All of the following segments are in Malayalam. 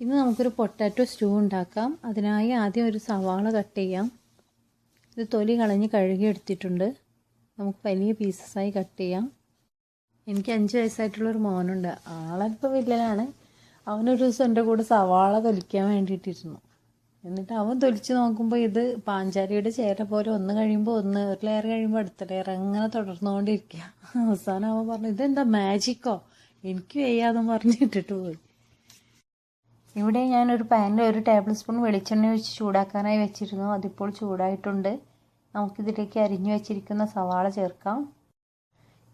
ഇന്ന് നമുക്കൊരു പൊട്ടാറ്റോ സ്റ്റൂ ഉണ്ടാക്കാം. അതിനായി ആദ്യം ഒരു സവാള കട്ട് ചെയ്യാം. ഇത് തൊലി കളഞ്ഞ് കഴുകി എടുത്തിട്ടുണ്ട്. നമുക്ക് വലിയ പീസസായി കട്ട് ചെയ്യാം. എനിക്ക് അഞ്ച് വയസ്സായിട്ടുള്ളൊരു മോനുണ്ട്. ആളല്പം വില്ലനാണ്. അവനൊരു ദിവസം എന്റെ കൂടെ സവാള തൊലിക്കാൻ വേണ്ടിയിട്ടിരുന്നു. എന്നിട്ട് അവൻ തൊലിച്ച് നോക്കുമ്പോൾ ഇത് പാഞ്ചാരിയുടെ ചേര പോലെ ഒന്ന് കഴിയുമ്പോൾ ഒന്ന് ഒരു ലെയർ കഴിയുമ്പോൾ അടുത്ത ലെയർ അങ്ങനെ തുടർന്നുകൊണ്ടിരിക്കുക അവസാനം അവൻ പറഞ്ഞു ഇതെന്താ മാജിക്കോ എനിക്ക് വയ്യാതെന്ന് പറഞ്ഞിട്ടിട്ട് പോയി. ഇവിടെ ഞാനൊരു പാനിൽ ഒരു ടേബിൾ സ്പൂൺ വെളിച്ചെണ്ണ ഒഴിച്ച് ചൂടാക്കാനായി വെച്ചിരുന്നു. അതിപ്പോൾ ചൂടായിട്ടുണ്ട്. നമുക്കിതിലേക്ക് അരിഞ്ഞു വെച്ചിരിക്കുന്ന സവാള ചേർക്കാം.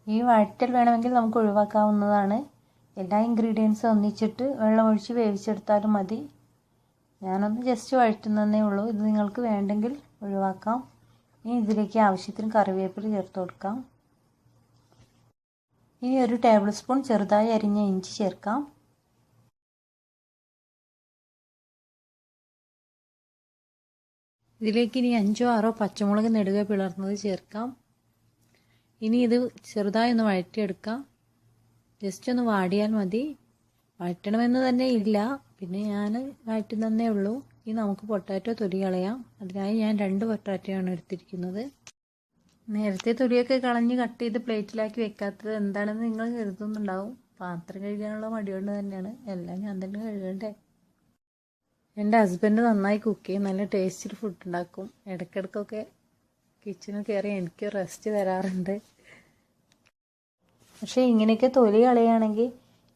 ഈ വഴറ്റൽ വേണമെങ്കിൽ നമുക്ക് ഒഴിവാക്കാവുന്നതാണ്. എല്ലാ ഇൻഗ്രീഡിയൻസും ഒന്നിച്ചിട്ട് വെള്ളമൊഴിച്ച് വേവിച്ചെടുത്താലും മതി. ഞാനൊന്ന് ജസ്റ്റ് വഴറ്റുന്നതേ ഉള്ളൂ. ഇത് നിങ്ങൾക്ക് വേണ്ടെങ്കിൽ ഒഴിവാക്കാം. ഇനി ഇതിലേക്ക് ആവശ്യത്തിന് കറിവേപ്പില ചേർത്ത് കൊടുക്കാം. ഇനി ഒരു ടേബിൾ സ്പൂൺ ചെറുതായി അരിഞ്ഞ ഇഞ്ചി ചേർക്കാം. ഇതിലേക്ക് ഇനി അഞ്ചോ ആറോ പച്ചമുളക് നെടുക പിളർന്നത് ചേർക്കാം. ഇനി ഇത് ചെറുതായി ഒന്ന് വഴറ്റിയെടുക്കാം. ജസ്റ്റ് ഒന്ന് വാടിയാൽ മതി. വഴറ്റണമെന്ന് തന്നെ ഇല്ല. പിന്നെ ഞാൻ വഴറ്റുന്നതേ ഉള്ളൂ. ഇനി നമുക്ക് പൊട്ടാറ്റോ തൊലി കളയാം. അതിനായി ഞാൻ രണ്ട് പൊട്ടാറ്റോയാണ് എടുത്തിരിക്കുന്നത്. നേരത്തെ തൊലിയൊക്കെ കളഞ്ഞ് കട്ട് ചെയ്ത് പ്ലേറ്റിലാക്കി വെക്കാത്തത് എന്താണെന്ന് നിങ്ങൾ കരുതുന്നുണ്ടാവും. പാത്രം കഴുകാനുള്ള മടികൊണ്ട് തന്നെയാണ് എല്ലാം ഞാൻ തന്നെ കഴുകണ്ടേ? എന്റെ ഹസ്ബൻഡ് നന്നായി കുക്ക് ചെയ്യും. നല്ല ടേസ്റ്റിൽ ഫുഡ് ഉണ്ടാക്കും. ഇടയ്ക്കിടയ്ക്കൊക്കെ കിച്ചണിൽ കയറി എനിക്ക് റെസ്റ്റ് തരാറുണ്ട്. പക്ഷേ ഇങ്ങനെയൊക്കെ തൊലി കളയുകയാണെങ്കിൽ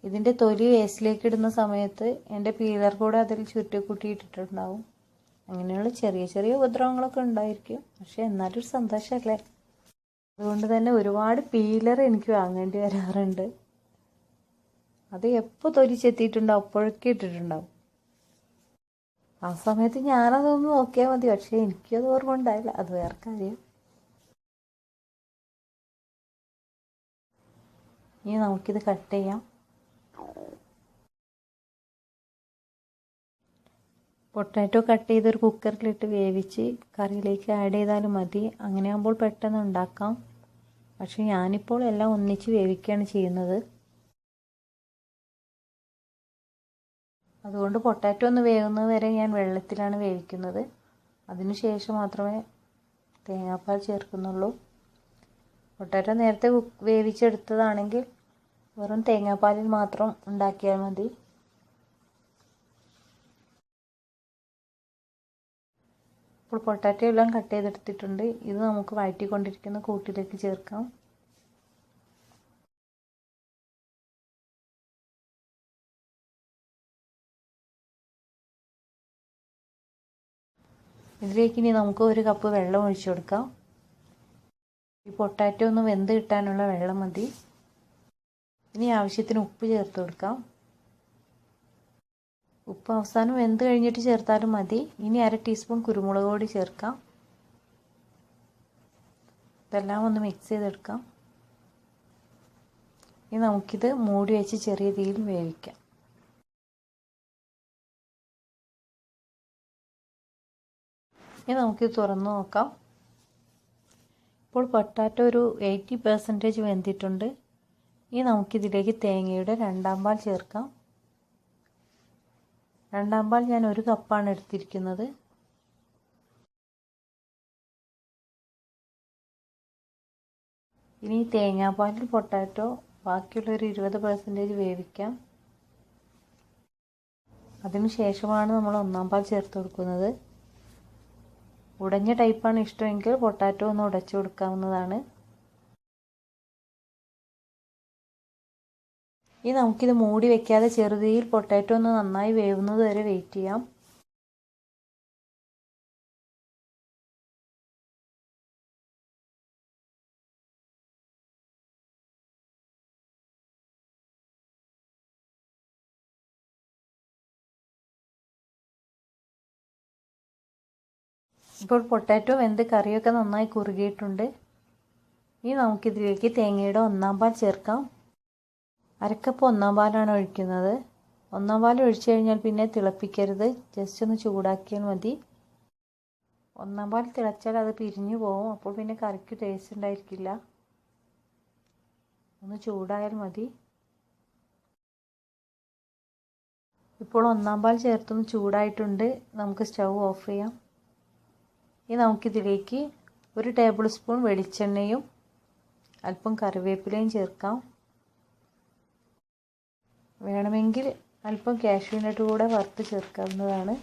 ഇതിന്റെ തൊലി വേസ്റ്റിലേക്ക് ഇടുന്ന സമയത്ത് എന്റെ പീലർ കൂടെ അതിൽ ചുറ്റിക്കൂട്ടി കൂട്ടിയിട്ടിട്ടുണ്ടാവും അങ്ങനെയുള്ള ചെറിയ ചെറിയ ഉപദ്രവങ്ങളൊക്കെ ഉണ്ടായിരിക്കും. പക്ഷേ എന്നാലും ഒരു സന്തോഷമല്ലേ അതുകൊണ്ട് തന്നെ ഒരുപാട് പീലർ എനിക്ക് വാങ്ങേണ്ടി വരാറുണ്ട്. അത് എപ്പോൾ തൊലി ചെത്തിയിട്ടുണ്ടാവും അപ്പോഴൊക്കെ ഇട്ടിട്ടുണ്ടാവും. ആ സമയത്ത് ഞാനതൊന്ന് നോക്കിയാൽ മതി. പക്ഷേ എനിക്കത് ഓർമ്മ ഉണ്ടായില്ല. അത് വേറെ കാര്യം. ഇനി നമുക്കിത് കട്ട് ചെയ്യാം. പൊട്ടാറ്റോ കട്ട് ചെയ്തൊരു കുക്കറിലിട്ട് വേവിച്ച് കറിയിലേക്ക് ആഡ് ചെയ്താലും മതി. അങ്ങനെയാകുമ്പോൾ പെട്ടെന്ന് ഉണ്ടാക്കാം. പക്ഷേ ഞാനിപ്പോൾ എല്ലാം ഒന്നിച്ച് വേവിക്കുകയാണ് ചെയ്യുന്നത്. അതുകൊണ്ട് പൊട്ടാറ്റോ ഒന്ന് വേവുന്നത് വരെ ഞാൻ വെള്ളത്തിലാണ് വേവിക്കുന്നത്. അതിനുശേഷം മാത്രമേ തേങ്ങാപ്പാൽ ചേർക്കുന്നുള്ളൂ. പൊട്ടാറ്റോ നേരത്തെ വേവിച്ചെടുത്തതാണെങ്കിൽ വെറും തേങ്ങാപ്പാലിൽ മാത്രം ഉണ്ടാക്കിയാൽ മതി. ഇപ്പോൾ പൊട്ടാറ്റോ എല്ലാം കട്ട് ചെയ്തെടുത്തിട്ടുണ്ട്. ഇത് നമുക്ക് വഴറ്റിക്കൊണ്ടിരിക്കുന്ന കൂട്ടിലേക്ക് ചേർക്കാം. ഇതിലേക്ക് ഇനി നമുക്ക് ഒരു കപ്പ് വെള്ളം ഒഴിച്ചു കൊടുക്കാം. ഈ പൊട്ടാറ്റോ ഒന്ന് വെന്ത് കിട്ടാനുള്ള വെള്ളം മതി. ഇനി ആവശ്യത്തിന് ഉപ്പ് ചേർത്ത് കൊടുക്കാം. ഉപ്പ് അവസാനം വെന്ത് കഴിഞ്ഞിട്ട് ചേർത്താലും മതി. ഇനി അര ടീസ്പൂൺ കുരുമുളക് പൊടി ചേർക്കാം. ഇതെല്ലാം ഒന്ന് മിക്സ് ചെയ്തെടുക്കാം. ഇനി നമുക്കിത് മൂടി വെച്ച് ചെറിയ തീയിൽ വേവിക്കാം. ഇനി നമുക്കിത് തുറന്ന് നോക്കാം. ഇപ്പോൾ പൊട്ടാറ്റോ ഒരു എയ്റ്റി പെർസെന്റേജ് വെന്തിട്ടുണ്ട്. ഇനി നമുക്കിതിലേക്ക് തേങ്ങയുടെ രണ്ടാം പാൽ ചേർക്കാം. രണ്ടാം പാൽ ഞാൻ ഒരു കപ്പാണ് എടുത്തിരിക്കുന്നത്. ഇനി തേങ്ങാപ്പാലിൽ പൊട്ടാറ്റോ ബാക്കിയുള്ള ഒരു ഇരുപത് പെർസെന്റേജ് വേവിക്കാം. അതിനുശേഷമാണ് നമ്മൾ ഒന്നാം പാൽ ചേർത്ത് കൊടുക്കുന്നത്. ഉടഞ്ഞ ടൈപ്പാണ് ഇഷ്ടമെങ്കിൽ പൊട്ടാറ്റോ ഒന്ന് ഉടച്ചു കൊടുക്കാവുന്നതാണ്. ഇനി നമുക്കിത് മൂടി വെക്കാതെ ചെറുതീയിൽ പൊട്ടാറ്റോ ഒന്ന് നന്നായി വേവുന്നത് വരെ വെയിറ്റ് ചെയ്യാം. ഇപ്പോൾ പൊട്ടാറ്റോ വെന്ത് കറിയൊക്കെ നന്നായി കുറുകിയിട്ടുണ്ട്. ഇനി നമുക്കിതിലേക്ക് തേങ്ങയുടെ ഒന്നാം പാൽ ചേർക്കാം. അരക്കപ്പ് ഒന്നാം പാലാണ് ഒഴിക്കുന്നത്. ഒന്നാം പാൽ ഒഴിച്ചു കഴിഞ്ഞാൽ പിന്നെ തിളപ്പിക്കരുത്. ജസ്റ്റ് ഒന്ന് ചൂടാക്കിയാൽ മതി. ഒന്നാം പാൽ തിളച്ചാൽ അത് പിരിഞ്ഞു പോകും അപ്പോൾ പിന്നെ കറിക്ക് ടേസ്റ്റ് ഉണ്ടായിരിക്കില്ല. ഒന്ന് ചൂടായാൽ മതി. ഇപ്പോൾ ഒന്നാം പാൽ ചേർത്തൊന്ന് ചൂടായിട്ടുണ്ട്. നമുക്ക് സ്റ്റൗ ഓഫ് ചെയ്യാം. ഇനി നമുക്കിതിലേക്ക് ഒരു ടേബിൾ സ്പൂൺ വെളിച്ചെണ്ണയും അല്പം കറിവേപ്പിലയും ചേർക്കാം. വേണമെങ്കിൽ അല്പം കാഷ്യൂനട്ട് കൂടെ വറുത്ത് ചേർക്കാവുന്നതാണ്.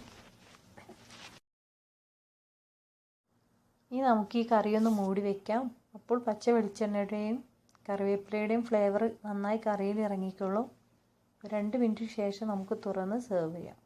ഇനി നമുക്ക് ഈ കറിയൊന്ന് മൂടി വയ്ക്കാം അപ്പോൾ പച്ച വെളിച്ചെണ്ണയുടെയും കറിവേപ്പിലയുടെയും ഫ്ലേവർ നന്നായി കറിയിൽ ഇറങ്ങിക്കോളും. രണ്ട് മിനിറ്റ് ശേഷം നമുക്ക് തുറന്ന് സെർവ് ചെയ്യാം.